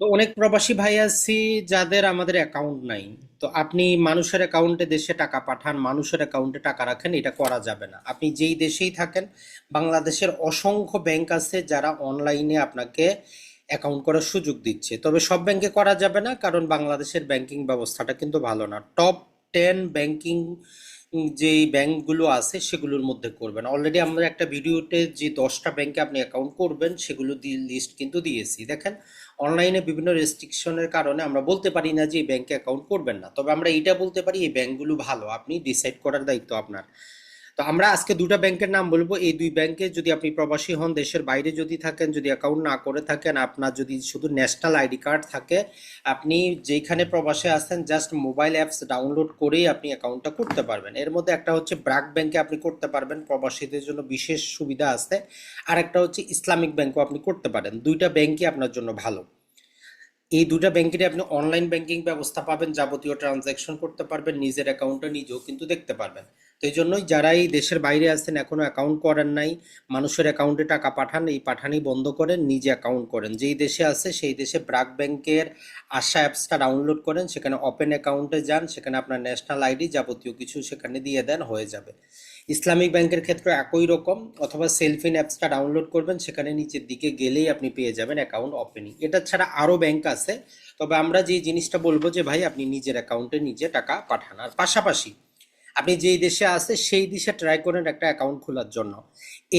তো অনেক প্রবাসী ভাই আছি যাদের আমাদের অ্যাকাউন্ট নাই। তো আপনি মানুষের অ্যাকাউন্টে দেশে টাকা পাঠান, মানুষের অ্যাকাউন্টে টাকা রাখেন, এটা করা যাবে না। আপনি যেই দেশেই থাকেন, বাংলাদেশের অসংখ্য ব্যাংক আছে যারা অনলাইনে আপনাকে অ্যাকাউন্ট করার সুযোগ দিচ্ছে। তবে সব ব্যাংকে করা যাবে না, কারণ বাংলাদেশের ব্যাংকিং ব্যবস্থাটা কিন্তু ভালো না। টপ টেন ব্যাংকিং যেই ব্যাংকগুলো আছে সেগুলোর মধ্যে করবেন। অলরেডি আমরা একটা ভিডিওতে যে দশটা ব্যাংকে আপনি অ্যাকাউন্ট করবেন, সেগুলো দিয়ে লিস্ট কিন্তু দিয়েছি। দেখেন অনলাইনে বিভিন্ন রেস্ট্রিকশনের কারণে আমরা বলতে পারি না যে এই ব্যাংকে অ্যাকাউন্ট করবেন না। তবে আমরা এটা বলতে পারি, এই ব্যাংকগুলো ভালো। আপনি ডিসাইড করার দায়িত্ব আপনার। তো আমরা আজকে দুটা ব্যাংকের নাম বলব। এই দুই ব্যাংকে যদি আপনি প্রবাসী হন, দেশের বাইরে যদি থাকেন, যদি অ্যাকাউন্ট না করে থাকেন, আপনার যদি শুধু ন্যাশনাল আইডি কার্ড থাকে, আপনি যেখানে প্রবাসে আছেন জাস্ট মোবাইল অ্যাপস ডাউনলোড করেই আপনি অ্যাকাউন্টটা করতে পারবেন। এর মধ্যে একটা হচ্ছে ব্র্যাক ব্যাংকে আপনি করতে পারবেন, প্রবাসীদের জন্য বিশেষ সুবিধা আছে। আর একটা হচ্ছে ইসলামিক ব্যাংকও আপনি করতে পারেন। দুইটা ব্যাংকই আপনার জন্য ভালো। এই দুটা ব্যাংকেরই আপনি অনলাইন ব্যাংকিং ব্যবস্থা পাবেন, যাবতীয় ট্রানজ্যাকশন করতে পারবেন, নিজের অ্যাকাউন্টে নিজেও কিন্তু দেখতে পারবেন। তো এই জন্যই যারা এই দেশের বাইরে আছেন, এখনও অ্যাকাউন্ট করেন নাই, মানুষের অ্যাকাউন্টে টাকা পাঠান, এই পাঠানি বন্ধ করেন, নিজে অ্যাকাউন্ট করেন। যেই দেশে আছে, সেই দেশে ব্রাক ব্যাংকের আশা অ্যাপসটা ডাউনলোড করেন, সেখানে ওপেন অ্যাকাউন্টে যান, সেখানে আপনার ন্যাশনাল আইডি যাবতীয় কিছু সেখানে দিয়ে দেন, হয়ে যাবে। ইসলামিক ব্যাংকের ক্ষেত্রে একই রকম, অথবা সেলফিন অ্যাপসটা ডাউনলোড করবেন, সেখানে নিচের দিকে গেলেই আপনি পেয়ে যাবেন অ্যাকাউন্ট ওপেনিং এটা ছাড়া আরও ব্যাংক আছে, তবে আমরা যে জিনিসটা বলব যে, ভাই, আপনি নিজের অ্যাকাউন্টে নিজে টাকা পাঠান। আর পাশাপাশি আপনি যেই দেশে আছে, সেই দেশে ট্রাই করেন একটা অ্যাকাউন্ট খোলার জন্য।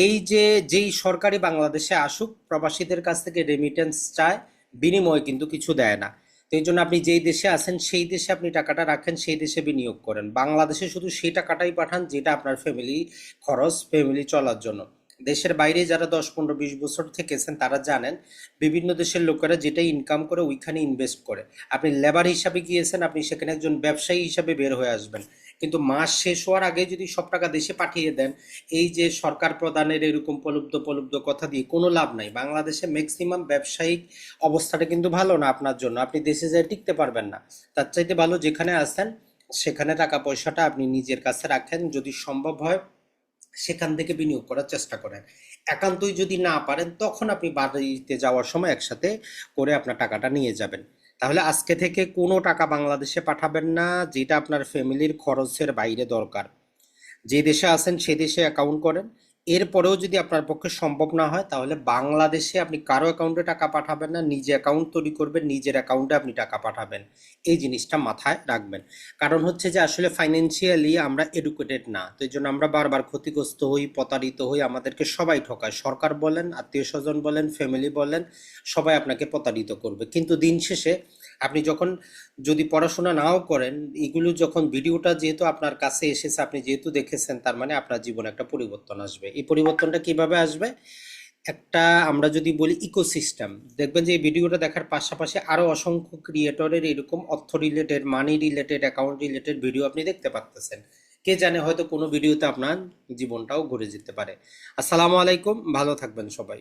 এই যে, যেই সরকারি বাংলাদেশে আসুক, প্রবাসীদের কাছ থেকে রেমিটেন্স চায়, বিনিময়ে কিন্তু কিছু দেয় না। তো এই জন্য আপনি যেই দেশে আছেন, সেই দেশে আপনি টাকাটা রাখেন, সেই দেশে বিনিয়োগ করেন। বাংলাদেশে শুধু সেই টাকাটাই পাঠান, যেটা আপনার ফ্যামিলি খরচ ফ্যামিলি চলার জন্য। দেশের বাইরে যারা দশ, পনেরো, বিশ বছর থেকেছেন, তারা জানেন, বিভিন্ন দেশের লোকেরা যেটা ইনকাম করে, ওইখানে ইনভেস্ট করে। আপনি লেবার হিসাবে গিয়েছেন, আপনি সেখানে একজন ব্যবসায়ী হিসাবে বের হয়ে আসবেন। কিন্তু মাস শেষ হওয়ার আগে যদি সব টাকা দেশে পাঠিয়ে দেন, এই যে সরকার প্রদানের এরকম প্রলুব্ধ প্রলুব্ধ কথা দিয়ে কোনো লাভ নাই। বাংলাদেশে ম্যাক্সিমাম ব্যবসায়িক অবস্থাটা কিন্তু ভালো না আপনার জন্য। আপনি দেশে যেয়ে টিকতে পারবেন না। তার চাইতে ভালো যেখানে আসেন সেখানে টাকা পয়সাটা আপনি নিজের কাছে রাখেন। যদি সম্ভব হয়, সেখান থেকে বিনিয়োগ করার চেষ্টা করেন। একান্তই যদি না পারেন, তখন আপনি বাড়িতে যাওয়ার সময় একসাথে করে আপনার টাকাটা নিয়ে যাবেন। তাহলে আজকে থেকে কোনো টাকা বাংলাদেশে পাঠাবেন না, যেটা আপনার ফ্যামিলির খরচের বাইরে দরকার। যে দেশে আছেন সে দেশে অ্যাকাউন্ট করেন। এরপরেও যদি আপনার পক্ষে সম্ভব না হয়, তাহলে বাংলাদেশে আপনি কারও অ্যাকাউন্টে টাকা পাঠাবেন না, নিজে অ্যাকাউন্ট তৈরি করবেন, নিজের অ্যাকাউন্টে আপনি টাকা পাঠাবেন। এই জিনিসটা মাথায় রাখবেন। কারণ হচ্ছে যে আসলে ফাইন্যান্সিয়ালি আমরা এডুকেটেড না, তো এই জন্য আমরা বারবার ক্ষতিগ্রস্ত হই, প্রতারিত হই, আমাদেরকে সবাই ঠকায়। সরকার বলেন, আত্মীয় স্বজন বলেন ফ্যামিলি বলেন, সবাই আপনাকে প্রতারিত করবে। কিন্তু দিন শেষে আপনি যখন যদি পড়াশোনা নাও করেন, এগুলো যখন ভিডিওটা যেহেতু আপনার কাছে এসেছে, আপনি যেহেতু দেখেছেন, তার মানে আপনার জীবনে একটা পরিবর্তন আসবে। এই পরিবর্তনটা কীভাবে আসবে? একটা আমরা যদি বলি ইকোসিস্টেম দেখবেন যে এই ভিডিওটা দেখার পাশাপাশি আরও অসংখ্য ক্রিয়েটরের এরকম অর্থ related money related account related video আপনি দেখতে পাচ্তেছেন কে জানে হয়তো কোনো ভিডিওতে আপনার জীবনটাও ঘুরে যেতে পারে। আসসালামু আলাইকুম, ভালো থাকবেন সবাই।